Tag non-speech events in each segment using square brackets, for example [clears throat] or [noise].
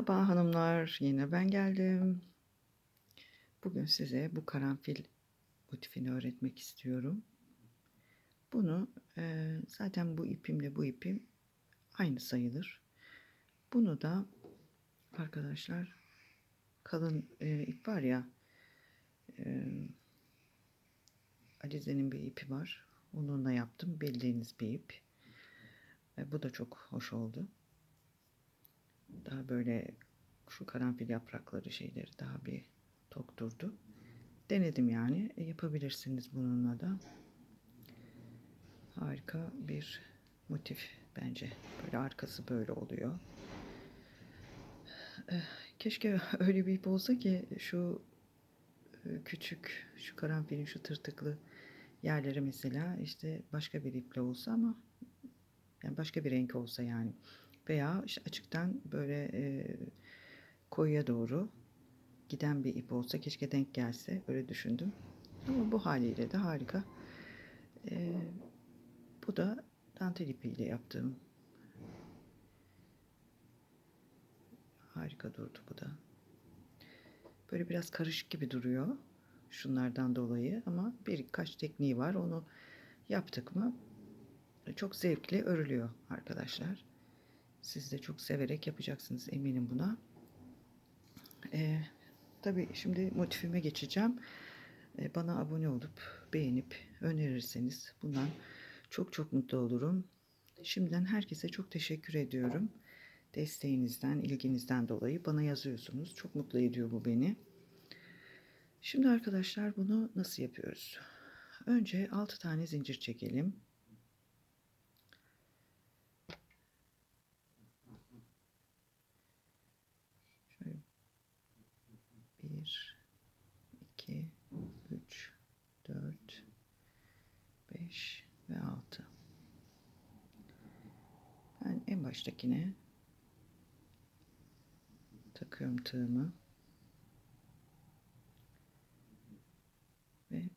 Merhaba hanımlar, yine ben geldim. Bugün size bu karanfil motifini öğretmek istiyorum. Bunu e, zaten bu ipimle bu ipim aynı sayılır. Bunu da arkadaşlar kalın e, ip var ya e, Alize'nin bir ipi var. Onunla yaptım. Bildiğiniz bir ip. E, bu da çok hoş oldu. Daha böyle şu karanfil yaprakları şeyleri daha bir tok durdu. Denedim yani. E, yapabilirsiniz bununla da. Harika bir motif bence. Böyle arkası böyle oluyor. E, keşke [laughs] öyle bir ip olsa ki şu e, küçük, şu karanfilin şu tırtıklı yerleri mesela işte başka bir iple olsa ama yani başka bir renk olsa yani veya işte açıktan böyle e, koyuya doğru giden bir ip olsa keşke denk gelse öyle düşündüm. Ama bu haliyle de harika. E, bu da dantel ipiyle yaptığım. Harika durdu bu da. Böyle biraz karışık gibi duruyor. Şunlardan dolayı ama birkaç tekniği var. Onu yaptık mı çok zevkli örülüyor arkadaşlar. Siz de çok severek yapacaksınız eminim buna. Ee, tabii şimdi motifime geçeceğim. Ee, bana abone olup beğenip önerirseniz bundan çok çok mutlu olurum. Şimdiden herkese çok teşekkür ediyorum. Desteğinizden, ilginizden dolayı bana yazıyorsunuz. Çok mutlu ediyor bu beni. Şimdi arkadaşlar bunu nasıl yapıyoruz? Önce 6 tane zincir çekelim. Şöyle 1 2 3 4 5 ve 6 Ben baştakine takıyorum tığımı ve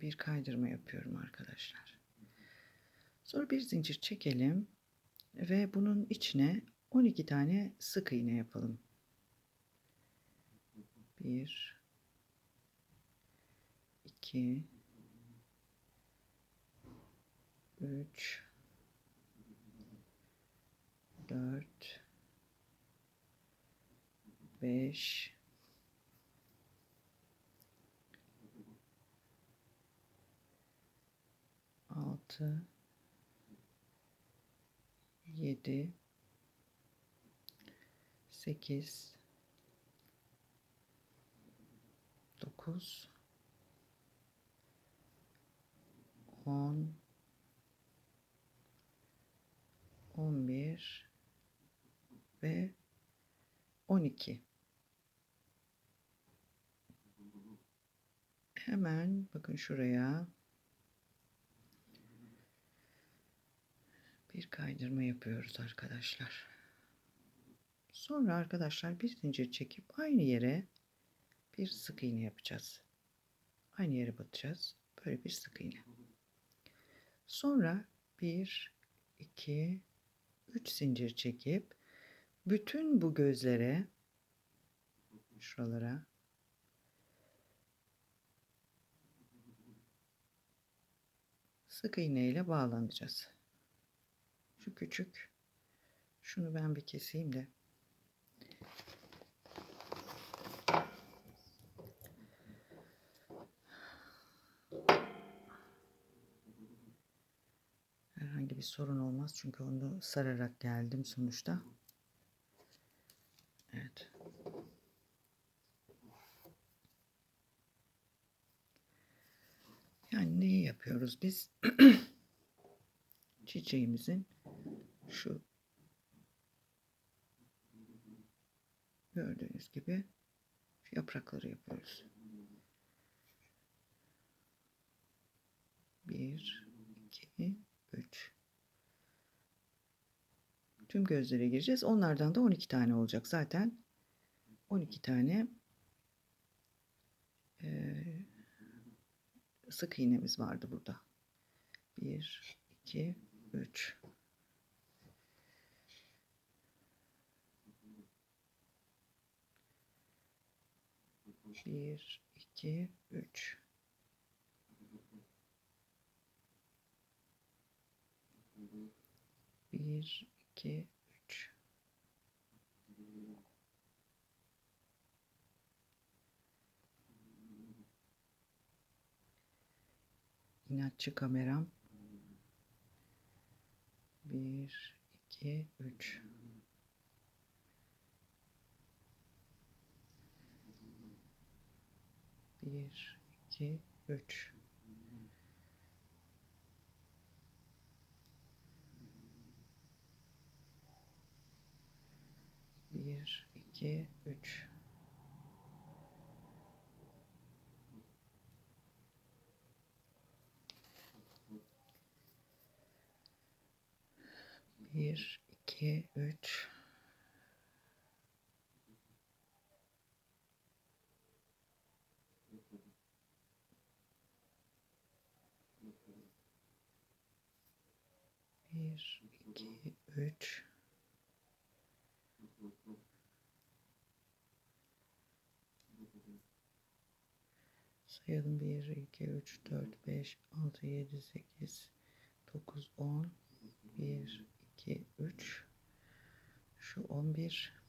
bir kaydırma yapıyorum arkadaşlar. Sonra bir zincir çekelim ve bunun içine 12 tane sık iğne yapalım. 1 2 3 4 5 6 7 8 9 10 11 ve 12 hemen bakın şuraya bir kaydırma yapıyoruz arkadaşlar. Sonra arkadaşlar bir zincir çekip aynı yere bir sık iğne yapacağız. Aynı yere batacağız. Böyle bir sık iğne. Sonra bir, iki, üç zincir çekip bütün bu gözlere şuralara sık iğne ile bağlanacağız. Şu küçük. Şunu ben bir keseyim de. Herhangi bir sorun olmaz. Çünkü onu sararak geldim sonuçta. Evet. Yani neyi yapıyoruz biz? [clears throat] Çiçeğimizin şu gördüğünüz gibi yaprakları yapıyoruz. Bir, iki, üç. Tüm gözlere gireceğiz. Onlardan da 12 tane olacak zaten. 12 tane e, sık iğnemiz vardı burada. 1, 2, 3. Bir, iki, üç. Bir, 2, 3. İnatçı kameram. 1, 2, 3. Bir, iki, üç. Bir, iki, üç. Bir, iki, üç. Bir, iki, üç. Sayalım. Bir, iki, üç, dört, beş, altı, yedi, sekiz, dokuz, on. Bir, iki, üç. Şu on bir.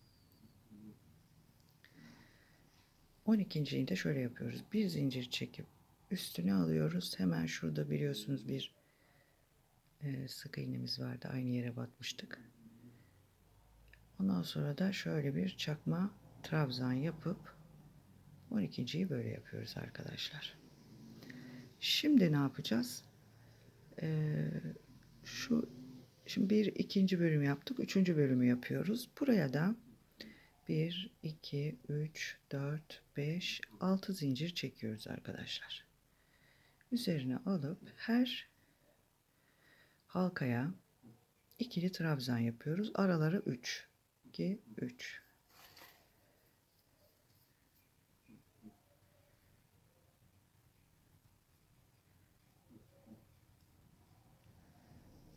On ikinciyi de şöyle yapıyoruz. Bir zincir çekip üstüne alıyoruz. Hemen şurada biliyorsunuz bir e, sık iğnemiz vardı. Aynı yere batmıştık. Ondan sonra da şöyle bir çakma trabzan yapıp 12.yi böyle yapıyoruz arkadaşlar. Şimdi ne yapacağız? Ee, şu şimdi bir ikinci bölüm yaptık. Üçüncü bölümü yapıyoruz. Buraya da 1, 2, 3, 4, 5, 6 zincir çekiyoruz arkadaşlar. Üzerine alıp her halkaya ikili trabzan yapıyoruz. Araları 3. 2, 3.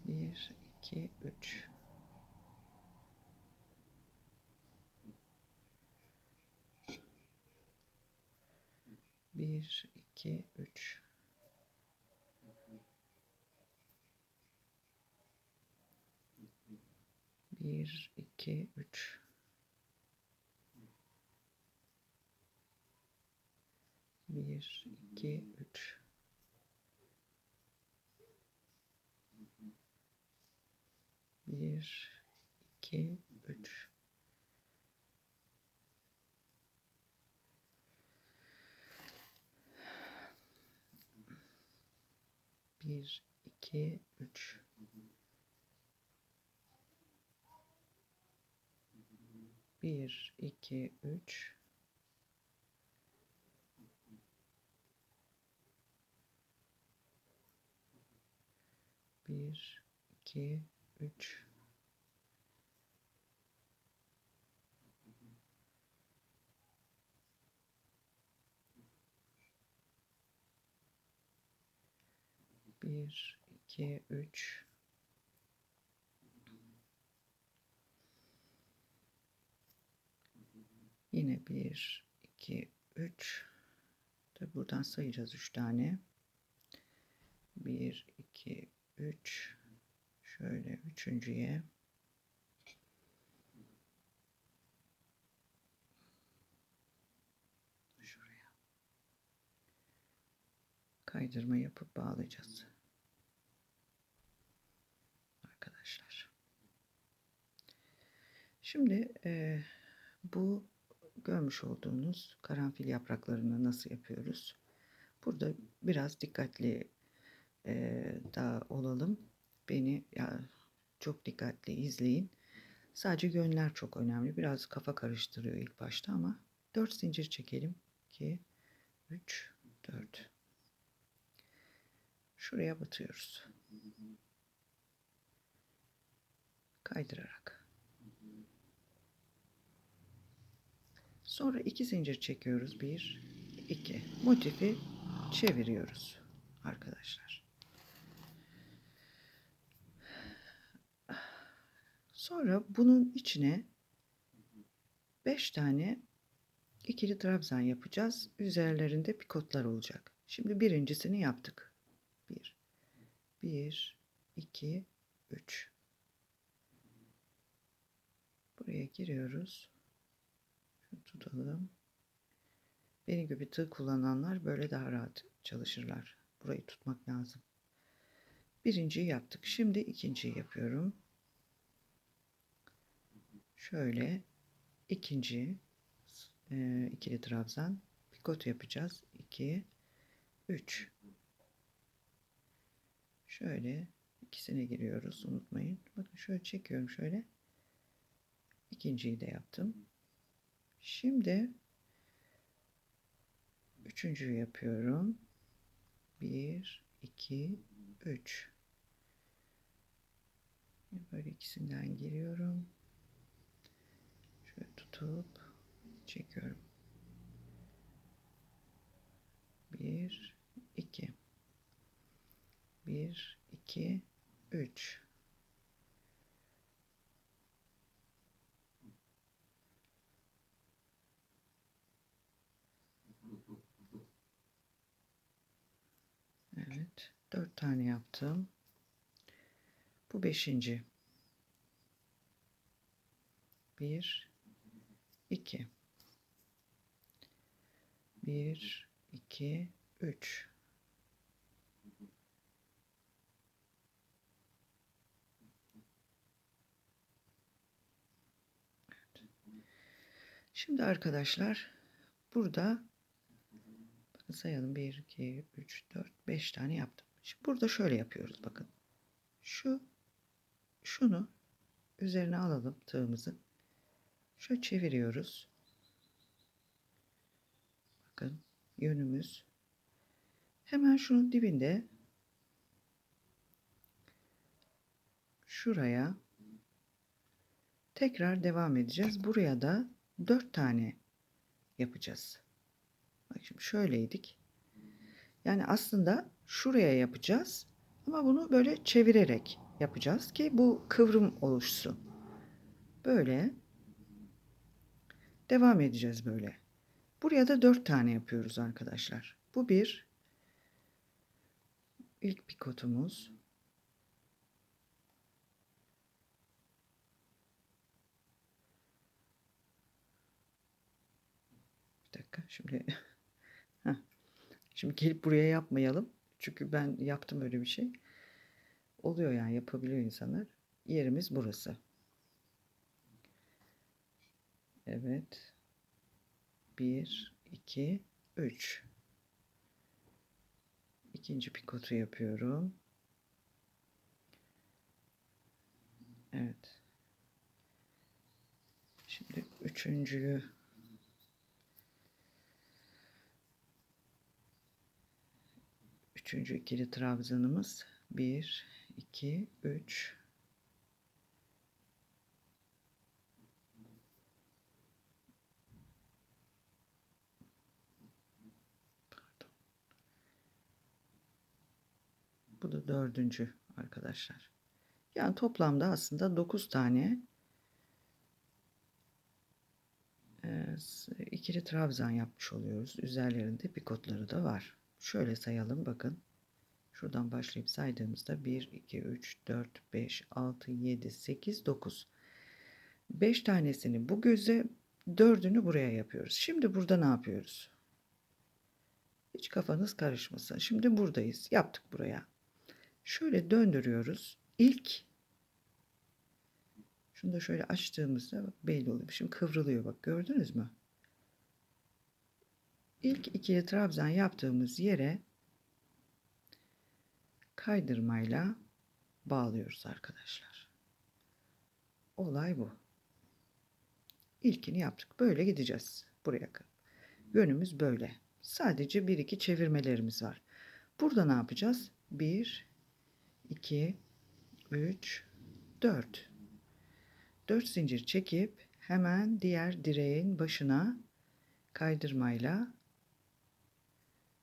Bir, iki, üç. Bir, iki, üç. Bir, iki, üç. Bir, iki, üç. Bir, iki, üç. Bir, iki, üç. Bir, iki, üç. Bir, iki, üç. 1, 2, 3. Yine 1, 2, 3. Tabi buradan sayacağız 3 tane. 1, 2, 3. Şöyle üçüncüye. kaydırma yapıp bağlayacağız. Şimdi e, bu görmüş olduğunuz karanfil yapraklarını nasıl yapıyoruz? Burada biraz dikkatli e, daha olalım. Beni ya, çok dikkatli izleyin. Sadece yönler çok önemli. Biraz kafa karıştırıyor ilk başta ama 4 zincir çekelim. 2, 3, 4. Şuraya batıyoruz. Kaydırarak. Sonra iki zincir çekiyoruz. Bir, iki. Motifi çeviriyoruz arkadaşlar. Sonra bunun içine beş tane ikili trabzan yapacağız. Üzerlerinde pikotlar olacak. Şimdi birincisini yaptık. 1 1 2 3 Buraya giriyoruz. Tutalım. Benim gibi tığ kullananlar böyle daha rahat çalışırlar. Burayı tutmak lazım. Birinciyi yaptık. Şimdi ikinciyi yapıyorum. Şöyle ikinci e, ikili trabzan pikot yapacağız. 2 3 Şöyle ikisine giriyoruz. Unutmayın. Bakın şöyle çekiyorum şöyle. İkinciyi de yaptım. Şimdi üçüncüyü yapıyorum. 1 2 3 Böyle ikisinden giriyorum. Şöyle tutup çekiyorum. 1 2 1 2 3 Evet, dört tane yaptım. Bu beşinci. Bir, iki. Bir, iki, üç. Şimdi arkadaşlar burada sayalım 1 2 3 4 5 tane yaptım. Şimdi burada şöyle yapıyoruz bakın. Şu şunu üzerine alalım tığımızı. Şöyle çeviriyoruz. Bakın yönümüz hemen şunun dibinde şuraya tekrar devam edeceğiz. Buraya da 4 tane yapacağız. Bak şimdi şöyleydik. Yani aslında şuraya yapacağız ama bunu böyle çevirerek yapacağız ki bu kıvrım oluşsun. Böyle devam edeceğiz böyle. Buraya da dört tane yapıyoruz arkadaşlar. Bu bir ilk pikotumuz. Bir dakika şimdi. Şimdi gelip buraya yapmayalım. Çünkü ben yaptım öyle bir şey. Oluyor yani yapabiliyor insanlar. Yerimiz burası. Evet. 1, 2, 3. İkinci pikotu yapıyorum. Evet. Şimdi üçüncüyü üçüncü ikili trabzanımız 1, 2, 3 Pardon. Bu da dördüncü arkadaşlar. Yani toplamda aslında 9 tane e, ikili trabzan yapmış oluyoruz. Üzerlerinde pikotları da var. Şöyle sayalım bakın. Şuradan başlayıp saydığımızda 1, 2, 3, 4, 5, 6, 7, 8, 9. 5 tanesini bu göze, 4'ünü buraya yapıyoruz. Şimdi burada ne yapıyoruz? Hiç kafanız karışmasın. Şimdi buradayız. Yaptık buraya. Şöyle döndürüyoruz. İlk şunu da şöyle açtığımızda belli oluyor. Şimdi kıvrılıyor bak gördünüz mü? İlk ikili trabzan yaptığımız yere kaydırmayla bağlıyoruz arkadaşlar. Olay bu. İlkini yaptık. Böyle gideceğiz. Buraya kadar. Yönümüz böyle. Sadece bir iki çevirmelerimiz var. Burada ne yapacağız? 1 2 3 4 4 zincir çekip hemen diğer direğin başına kaydırmayla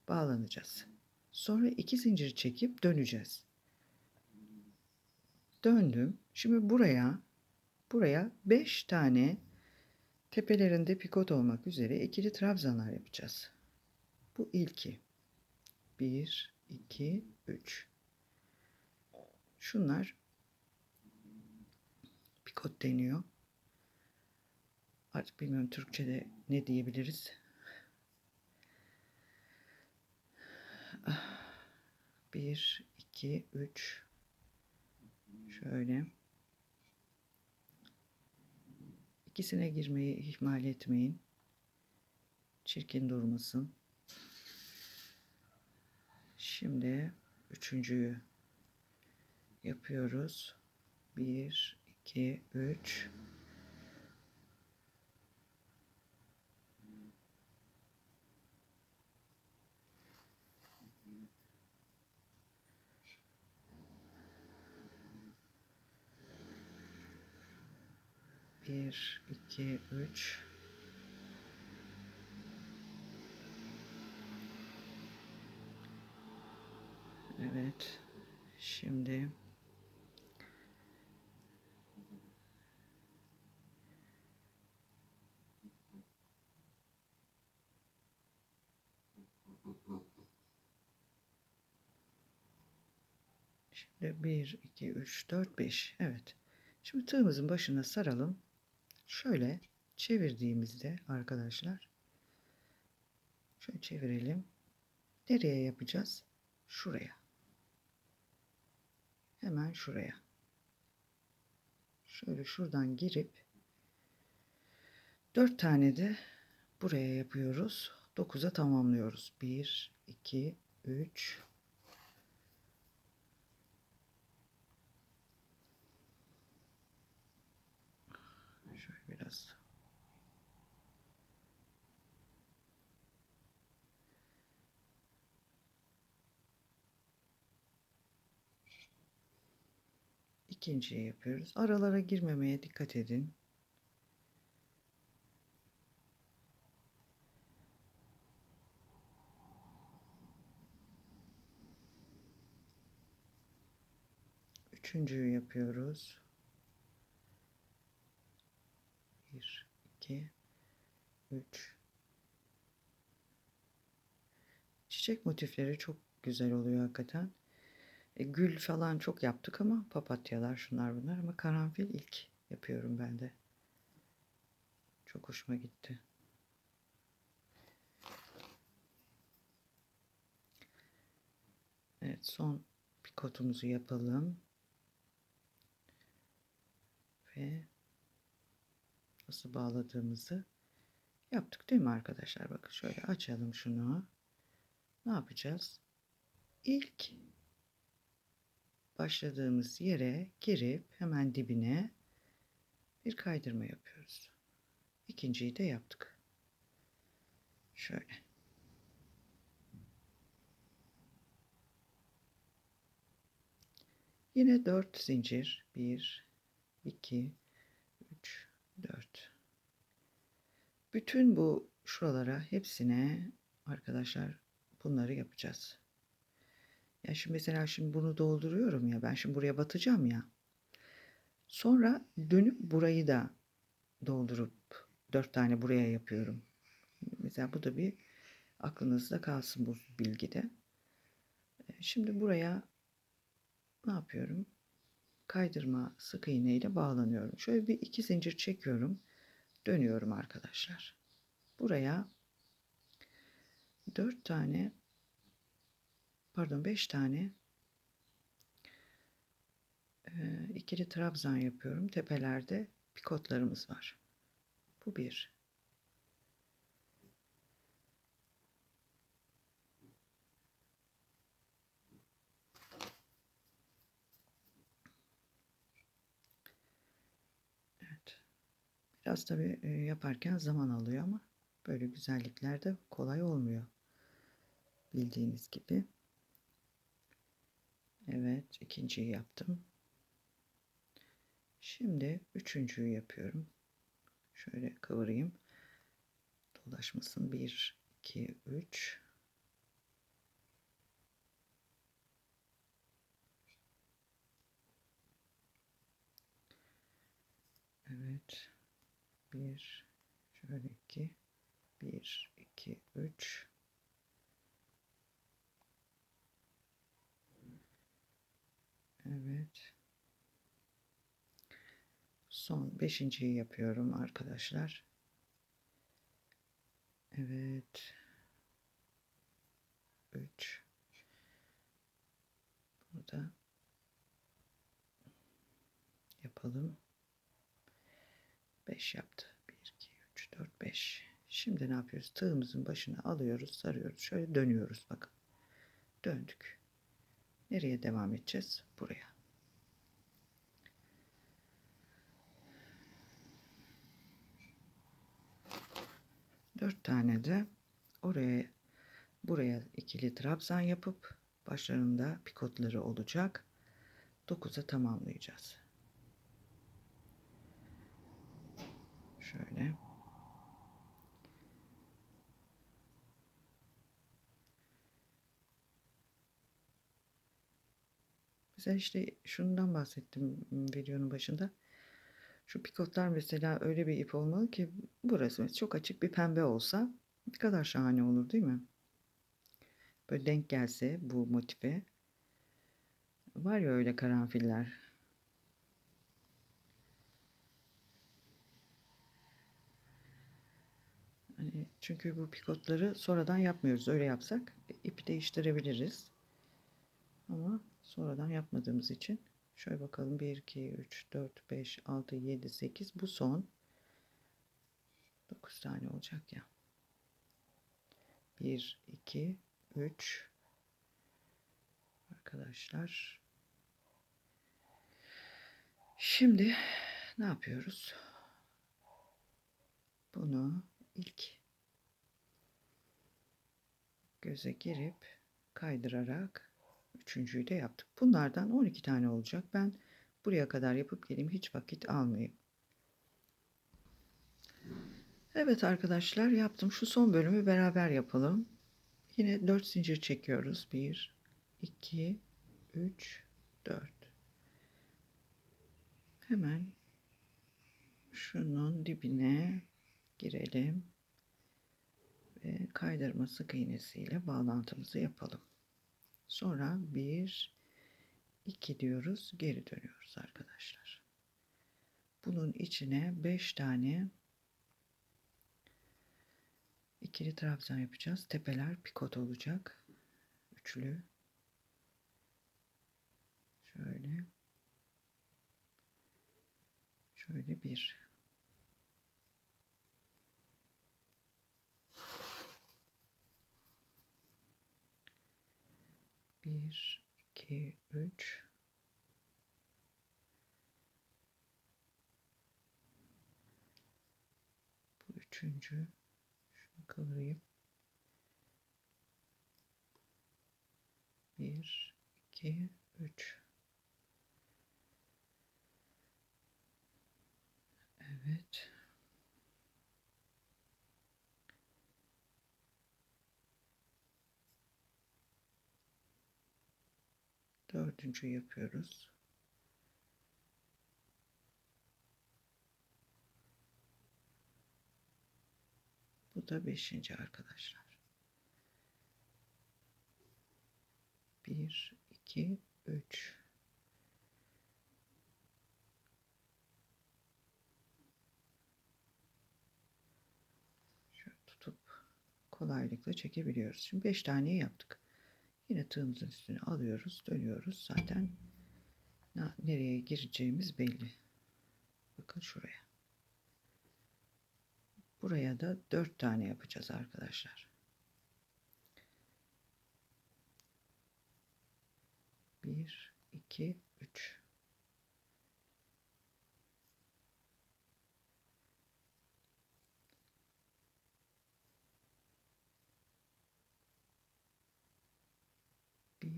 bağlanacağız. Sonra iki zincir çekip döneceğiz. Döndüm. Şimdi buraya buraya 5 tane Tepelerinde pikot olmak üzere ikili trabzanlar yapacağız. Bu ilki. 1, 2, 3. Şunlar pikot deniyor. Artık bilmiyorum Türkçe'de ne diyebiliriz. Ah, Bir, iki, üç. Şöyle. İkisine girmeyi ihmal etmeyin. Çirkin durmasın. Şimdi üçüncüyü yapıyoruz. Bir, iki, üç. Bir, iki, üç. Evet. Şimdi Şimdi 1, 2, 3, 4, 5. Evet. Şimdi tığımızın başına saralım. Şöyle çevirdiğimizde arkadaşlar şöyle çevirelim. Nereye yapacağız? Şuraya. Hemen şuraya. Şöyle şuradan girip 4 tane de buraya yapıyoruz. 9'a tamamlıyoruz. 1 2 3 Şöyle biraz ikinciyi yapıyoruz. Aralara girmemeye dikkat edin. Üçüncüyü yapıyoruz. Bir, iki, üç. Çiçek motifleri çok güzel oluyor hakikaten. E, gül falan çok yaptık ama papatyalar şunlar bunlar ama karanfil ilk yapıyorum ben de. Çok hoşuma gitti. Evet son pikotumuzu yapalım. Ve nasıl bağladığımızı yaptık değil mi arkadaşlar? Bakın şöyle açalım şunu. Ne yapacağız? İlk başladığımız yere girip hemen dibine bir kaydırma yapıyoruz. İkinciyi de yaptık. Şöyle. Yine 4 zincir. 1 2 3 4 Bütün bu şuralara hepsine arkadaşlar bunları yapacağız. Ya şimdi mesela şimdi bunu dolduruyorum ya ben şimdi buraya batacağım ya. Sonra dönüp burayı da doldurup dört tane buraya yapıyorum. Mesela bu da bir aklınızda kalsın bu bilgide. Şimdi buraya ne yapıyorum? Kaydırma sık iğne ile bağlanıyorum. Şöyle bir iki zincir çekiyorum. Dönüyorum arkadaşlar. Buraya dört tane pardon 5 tane e, ikili trabzan yapıyorum. Tepelerde pikotlarımız var. Bu bir. Evet. Biraz tabii yaparken zaman alıyor ama böyle güzellikler de kolay olmuyor. Bildiğiniz gibi. Evet, ikinciyi yaptım. Şimdi üçüncüyü yapıyorum. Şöyle kıvırayım. Dolaşmasın. 1, 2, 3. Evet. 1, Şöyle iki. Bir, iki, üç. Evet. Son beşinciyi yapıyorum arkadaşlar. Evet. Üç. Burada yapalım. Beş yaptı. Bir, iki, üç, dört, beş. Şimdi ne yapıyoruz? Tığımızın başına alıyoruz, sarıyoruz. Şöyle dönüyoruz bakın. Döndük. Nereye devam edeceğiz? Buraya. Dört tane de oraya buraya ikili trabzan yapıp başlarında pikotları olacak. 9'a tamamlayacağız. Şöyle. Mesela işte şundan bahsettim videonun başında. Şu pikotlar mesela öyle bir ip olmalı ki burası çok açık bir pembe olsa ne kadar şahane olur değil mi? Böyle denk gelse bu motife. Var ya öyle karanfiller. Hani çünkü bu pikotları sonradan yapmıyoruz. Öyle yapsak ipi değiştirebiliriz. Ama sonradan yapmadığımız için şöyle bakalım. 1 2 3 4 5 6 7 8 bu son. 9 tane olacak ya. 1 2 3 arkadaşlar. Şimdi ne yapıyoruz? Bunu ilk göze girip kaydırarak Üçüncüyü de yaptık. Bunlardan 12 tane olacak. Ben buraya kadar yapıp geleyim. Hiç vakit almayayım. Evet arkadaşlar yaptım. Şu son bölümü beraber yapalım. Yine 4 zincir çekiyoruz. 1, 2, 3, 4. Hemen şunun dibine girelim. Ve kaydırma sık iğnesiyle bağlantımızı yapalım. Sonra 1 2 diyoruz. Geri dönüyoruz arkadaşlar. Bunun içine 5 tane ikili trabzan yapacağız. Tepeler pikot olacak. Üçlü. Şöyle. Şöyle bir. Bir, iki, üç. Bu üçüncü. Şunu kıvırayım. Bir, iki, üç. Evet. Dördüncü yapıyoruz. Bu da beşinci arkadaşlar. Bir, iki, üç. Şöyle tutup kolaylıkla çekebiliyoruz. Şimdi beş tane yaptık. Yine tığımızın üstüne alıyoruz, dönüyoruz. Zaten nereye gireceğimiz belli. Bakın şuraya. Buraya da dört tane yapacağız arkadaşlar. Bir, iki, üç.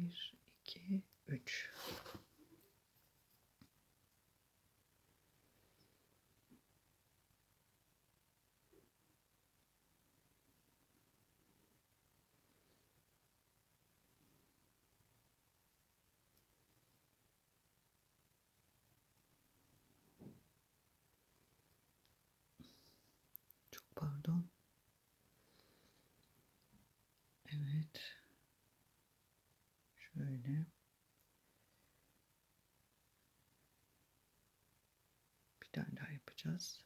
Bir, iki, üç. Çok pardon. Evet. Şöyle. Bir tane daha yapacağız.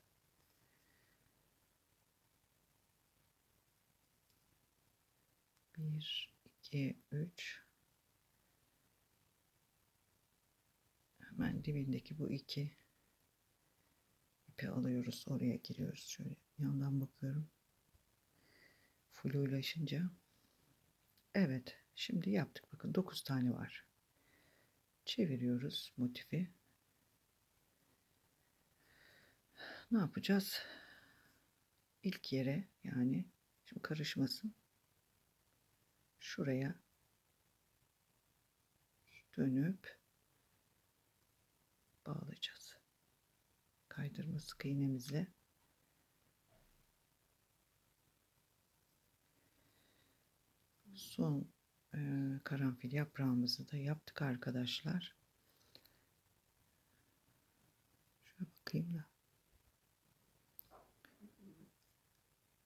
Bir, iki, üç. Hemen dibindeki bu iki ipi alıyoruz. Oraya giriyoruz. Şöyle yandan bakıyorum. Flulaşınca. Evet. Şimdi yaptık. Bakın 9 tane var. Çeviriyoruz motifi. Ne yapacağız? İlk yere yani şimdi karışmasın. Şuraya dönüp bağlayacağız. Kaydırma sık iğnemizle son karanfil yaprağımızı da yaptık arkadaşlar. Şöyle bakayım da.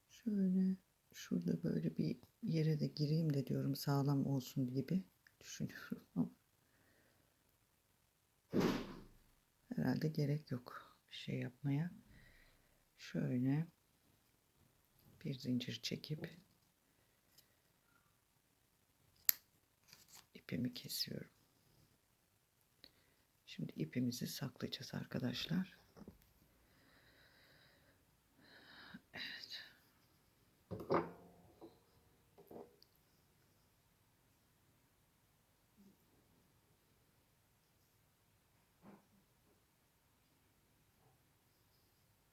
Şöyle şurada böyle bir yere de gireyim de diyorum sağlam olsun gibi düşünüyorum ama herhalde gerek yok bir şey yapmaya. Şöyle bir zincir çekip ipimi kesiyorum. Şimdi ipimizi saklayacağız arkadaşlar. Evet.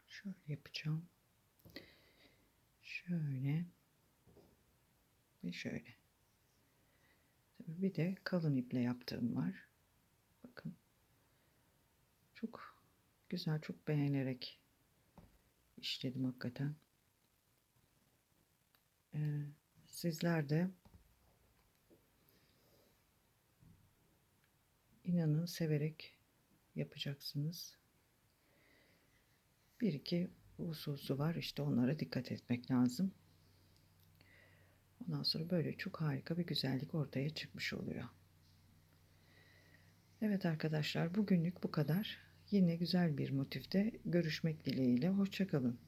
Şöyle yapacağım. Şöyle ve şöyle. Bir de kalın iple yaptığım var. Bakın. Çok güzel, çok beğenerek işledim hakikaten. Ee, sizler de inanın severek yapacaksınız. Bir iki hususu var. İşte onlara dikkat etmek lazım. Ondan sonra böyle çok harika bir güzellik ortaya çıkmış oluyor. Evet arkadaşlar bugünlük bu kadar. Yine güzel bir motifte görüşmek dileğiyle. Hoşçakalın.